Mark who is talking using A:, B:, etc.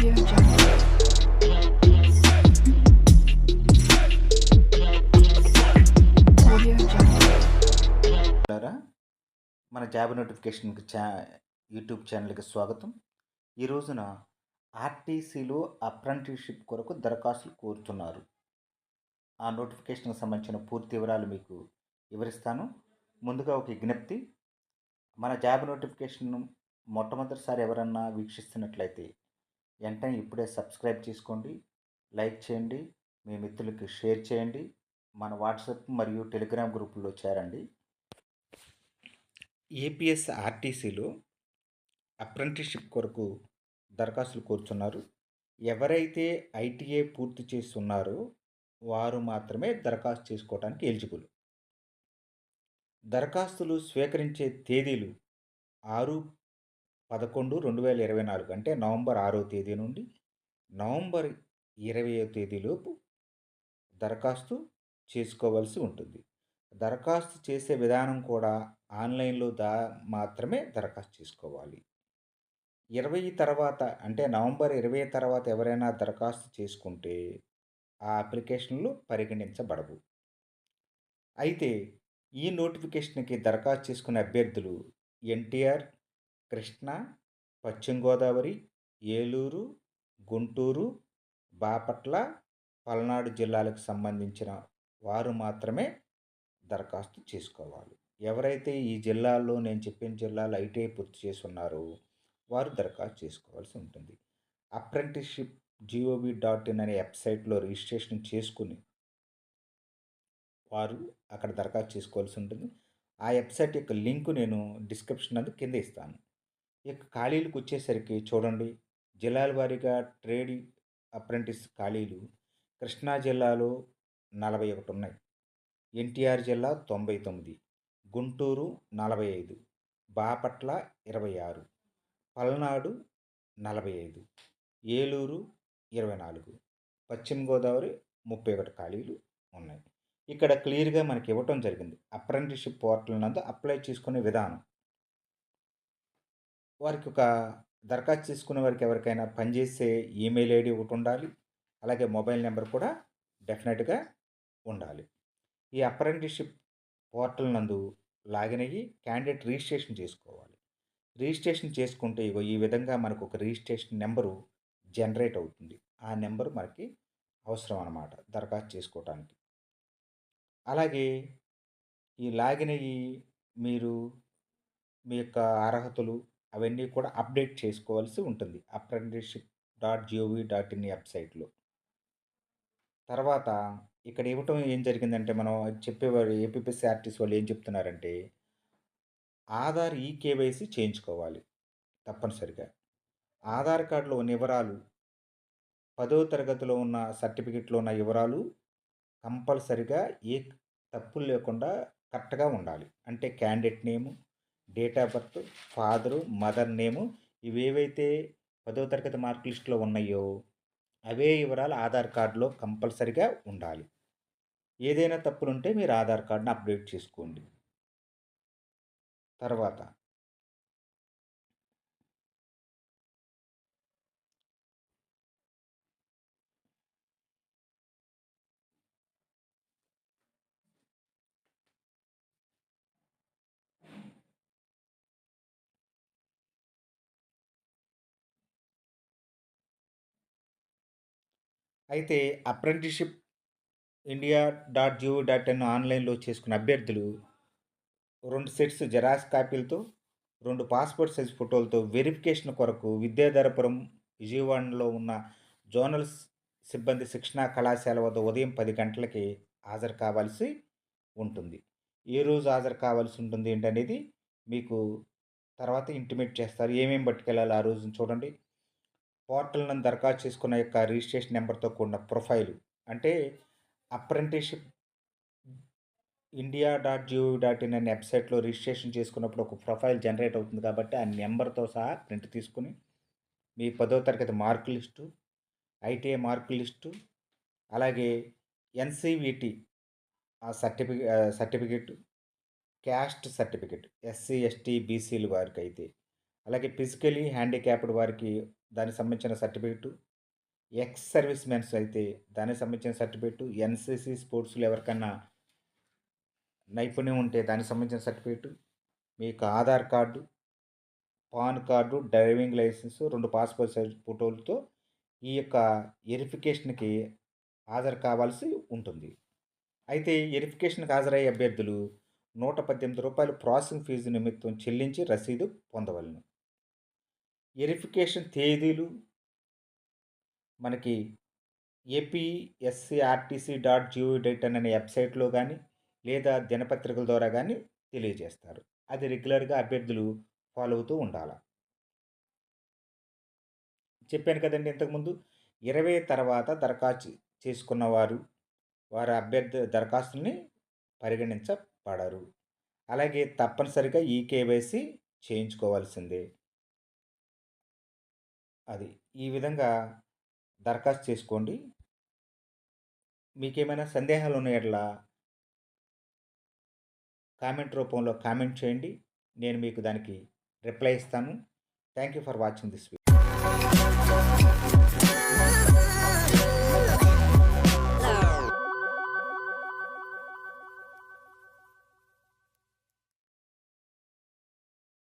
A: మన job notification ఛా YouTube ఛానల్కి స్వాగతం. ఈ రోజున ఆర్టీసీలో అప్రెంటిస్షిప్ కొరకు దరఖాస్తులు కోరుతున్నారు. ఆ నోటిఫికేషన్కి సంబంధించిన పూర్తి వివరాలు మీకు వివరిస్తాను. ముందుగా ఒక విజ్ఞప్తి. మన జాబ్ నోటిఫికేషన్ మొట్టమొదటిసారి ఎవరన్నా వీక్షిస్తున్నట్లయితే వెంటనే ఇప్పుడే సబ్స్క్రైబ్ చేసుకోండి లైక్ చేయండి మీ మిత్రులకి షేర్ చేయండి మన వాట్సాప్ మరియు టెలిగ్రామ్ గ్రూపుల్లో చేరండి. ఏపీఎస్ ఆర్టీసీలో అప్రెంటిస్షిప్ కొరకు దరఖాస్తులు కోరుచున్నారు ఎవరైతే ఐటీఏ పూర్తి చేస్తున్నారో వారు మాత్రమే దరఖాస్తు చేసుకోవడానికి ఎలిజిబుల్. దరఖాస్తులు స్వీకరించే తేదీలు ఆరు పదకొండు రెండు వేల ఇరవై నాలుగు అంటే నవంబర్ ఆరో తేదీ నుండి నవంబర్ ఇరవయో తేదీలోపు దరఖాస్తు చేసుకోవాల్సి ఉంటుంది. దరఖాస్తు చేసే విధానం కూడా ఆన్లైన్లో దా మాత్రమే దరఖాస్తు చేసుకోవాలి. ఇరవై తర్వాత అంటే నవంబర్ ఇరవై తర్వాత ఎవరైనా దరఖాస్తు చేసుకుంటే ఆ అప్లికేషన్లు పరిగణించబడవు. అయితే ఈ నోటిఫికేషన్కి దరఖాస్తు చేసుకునే అభ్యర్థులు ఎన్టీఆర్ కృష్ణా పశ్చిమ గోదావరి ఏలూరు గుంటూరు బాపట్ల పల్నాడు జిల్లాలకు సంబంధించిన వారు మాత్రమే దరఖాస్తు చేసుకోవాలి. ఎవరైతే ఈ జిల్లాల్లో నేను చెప్పిన జిల్లాలో ఐటీఐ పూర్తి చేసి ఉన్నారో వారు దరఖాస్తు చేసుకోవాల్సి ఉంటుంది. అప్రెంటిస్షిప్ జిఓవి డాట్ ఇన్ అనే వెబ్సైట్లో రిజిస్ట్రేషన్ చేసుకుని వారు అక్కడ దరఖాస్తు చేసుకోవాల్సి ఉంటుంది. ఆ వెబ్సైట్ యొక్క లింక్ నేను డిస్క్రిప్షన్ అది కింద ఇస్తాను. ఇక ఖాళీలకు వచ్చేసరికి చూడండి జిల్లాల వారీగా ట్రేడ్ అప్రెంటిస్ ఖాళీలు కృష్ణా జిల్లాలో నలభై ఒకటి ఉన్నాయి ఎన్టీఆర్ జిల్లా తొంభై తొమ్మిది గుంటూరు నలభై ఐదు బాపట్ల ఇరవై ఆరు పల్నాడు నలభై ఐదు ఏలూరు ఇరవై నాలుగు పశ్చిమ గోదావరి ముప్పై ఒకటి ఖాళీలు ఉన్నాయి. ఇక్కడ క్లియర్గా మనకి ఇవ్వటం జరిగింది. అప్రెంటిస్షిప్ పోర్టల్ నందు అప్లై చేసుకునే విధానం. వారికి ఒక దరఖాస్తు చేసుకునే వారికి ఎవరికైనా పనిచేసే ఈమెయిల్ ఐడి ఒకటి ఉండాలి. అలాగే మొబైల్ నెంబర్ కూడా డెఫినెట్గా ఉండాలి. ఈ అప్రెంటిస్షిప్ పోర్టల్ నందు లాగిన్ అయ్యి క్యాండిడేట్ రిజిస్ట్రేషన్ చేసుకోవాలి. రిజిస్ట్రేషన్ చేసుకుంటే ఇగో ఈ విధంగా మనకు ఒక రిజిస్ట్రేషన్ నెంబరు జనరేట్ అవుతుంది. ఆ నెంబర్ మనకి అవసరం అన్నమాట దరఖాస్తు చేసుకోవటానికి అలాగే ఈ లాగిన్ అయ్యి మీరు మీ యొక్క అర్హతలు అవన్నీ కూడా అప్డేట్ చేసుకోవాల్సి ఉంటుంది. Apprenticeship dot GOV dot in వెబ్సైట్లో. తర్వాత ఇక్కడ ఇవ్వటం ఏం జరిగిందంటే మనం చెప్పేవారు ఏపీఎస్సీ ఆర్టీసీ వాళ్ళు ఏం చెప్తున్నారంటే ఆధార్ ఈ కేవైసీ చేయించుకోవాలి తప్పనిసరిగా. ఆధార్ కార్డులో ఉన్న వివరాలు పదో తరగతిలో ఉన్న సర్టిఫికెట్లో ఉన్న వివరాలు కంపల్సరిగా ఏ తప్పులు లేకుండా కరెక్ట్గా ఉండాలి. అంటే candidate name date of birth father mother name ఇవేవైతే పదో తరగతి మార్క్ లిస్ట్లో ఉన్నాయో అవే వివరాలు ఆధార్ కార్డులో కంపల్సరిగా ఉండాలి. ఏదైనా తప్పులుంటే మీరు ఆధార్ కార్డును అప్డేట్ చేసుకోండి. తర్వాత అయితే apprenticeship India dot GO dot in ఆన్లైన్లో చేసుకున్న అభ్యర్థులు రెండు సెట్స్ జెరాక్స్ కాపీలతో రెండు పాస్పోర్ట్ సైజ్ ఫోటోలతో వెరిఫికేషన్ కొరకు విద్యాధరపురం విజయవాడలో ఉన్న జోనల్ సిబ్బంది శిక్షణా కళాశాల వద్ద ఉదయం పది గంటలకి హాజరు కావాల్సి ఉంటుంది. ఏ రోజు హాజరు కావాల్సి ఉంటుంది ఏంటనేది మీకు తర్వాత ఇంటిమేట్ చేస్తారు. ఏమేమి పట్టుకెళ్ళాలి ఆ రోజున చూడండి. పోర్టల్ దరఖాస్తు చేసుకున్న యొక్క రిజిస్ట్రేషన్ నెంబర్తో కూడిన ప్రొఫైలు. అంటే apprenticeship India dot GOV dot in అనే వెబ్సైట్లో రిజిస్ట్రేషన్ చేసుకున్నప్పుడు ఒక ప్రొఫైల్ జనరేట్ అవుతుంది కాబట్టి ఆ నెంబర్తో సహా ప్రింట్ తీసుకుని మీ పదో తరగతి mark list ITI mark list అలాగే ఎన్సీవిటి ఆ certificate certificate caste certificate SC ST బీసీలు వారికి అయితే అలాగే ఫిజికలీ హ్యాండిక్యాప్డ్ వారికి దానికి సంబంధించిన సర్టిఫికెట్. ఎక్స్ సర్వీస్ మెన్స్ అయితే దానికి సంబంధించిన సర్టిఫికెట్. ఎన్సీసీ స్పోర్ట్స్లో ఎవరికన్నా నైపుణ్యం ఉంటే దానికి సంబంధించిన సర్టిఫికెట్. మీకు Aadhaar card PAN card driving licence రెండు పాస్పోర్ట్ సైజ్ ఫోటోలతో ఈ యొక్క వెరిఫికేషన్కి హాజరు కావాల్సి ఉంటుంది. అయితే వెరిఫికేషన్కి హాజరయ్యే అభ్యర్థులు నూట పద్దెనిమిది రూపాయలు ప్రాసెసింగ్ ఫీజు నిమిత్తం చెల్లించి రసీదు పొందవలను. వెరిఫికేషన్ తేదీలు మనకి ఏపీఎస్సిఆర్టీసీ డాట్ జిఓ డాట్ అనే వెబ్సైట్లో కానీ లేదా దినపత్రికల ద్వారా కానీ తెలియజేస్తారు. అది రెగ్యులర్గా అభ్యర్థులు ఫాలో అవుతూ ఉండాలి. చెప్పాను కదండి ఇంతకుముందు ఇరవై తర్వాత దరఖాస్తు చేసుకున్న వారు వారి అభ్యర్థి దరఖాస్తుల్ని పరిగణించబడరు. అలాగే తప్పనిసరిగా ఈ కేవైసీ చేయించుకోవాల్సిందే. అది. ఈ విధంగా దరఖాస్తు చేసుకోండి. మీకేమైనా సందేహాలు ఉన్నాయట్లా? కామెంట్ రూపంలో కామెంట్ చేయండి. నేను మీకు దానికి రిప్లై ఇస్తాను. Thank you for watching this video.